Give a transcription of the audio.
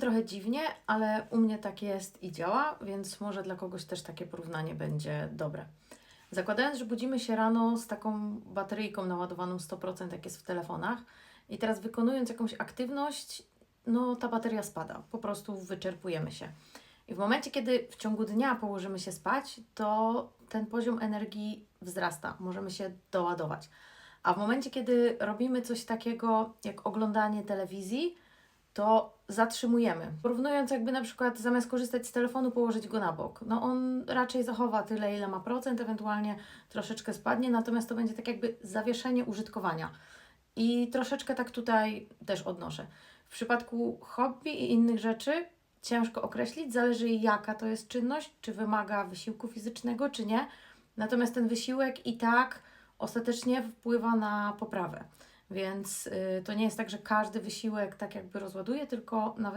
Trochę dziwnie, ale u mnie tak jest i działa, więc może dla kogoś też takie porównanie będzie dobre. Zakładając, że budzimy się rano z taką bateryjką naładowaną 100%, jak jest w telefonach, i teraz wykonując jakąś aktywność, no ta bateria spada, po prostu wyczerpujemy się. I w momencie, kiedy w ciągu dnia położymy się spać, to ten poziom energii wzrasta, możemy się doładować. A w momencie, kiedy robimy coś takiego jak oglądanie telewizji, to zatrzymujemy. Porównując jakby na przykład zamiast korzystać z telefonu, położyć go na bok. No on raczej zachowa tyle, ile ma procent, ewentualnie troszeczkę spadnie, natomiast to będzie tak jakby zawieszenie użytkowania. I troszeczkę tak tutaj też odnoszę. W przypadku hobby i innych rzeczy ciężko określić, zależy jaka to jest czynność, czy wymaga wysiłku fizycznego, czy nie. Natomiast ten wysiłek i tak ostatecznie wpływa na poprawę. Więc y, to nie jest tak, że każdy wysiłek tak jakby rozładuje, tylko nawet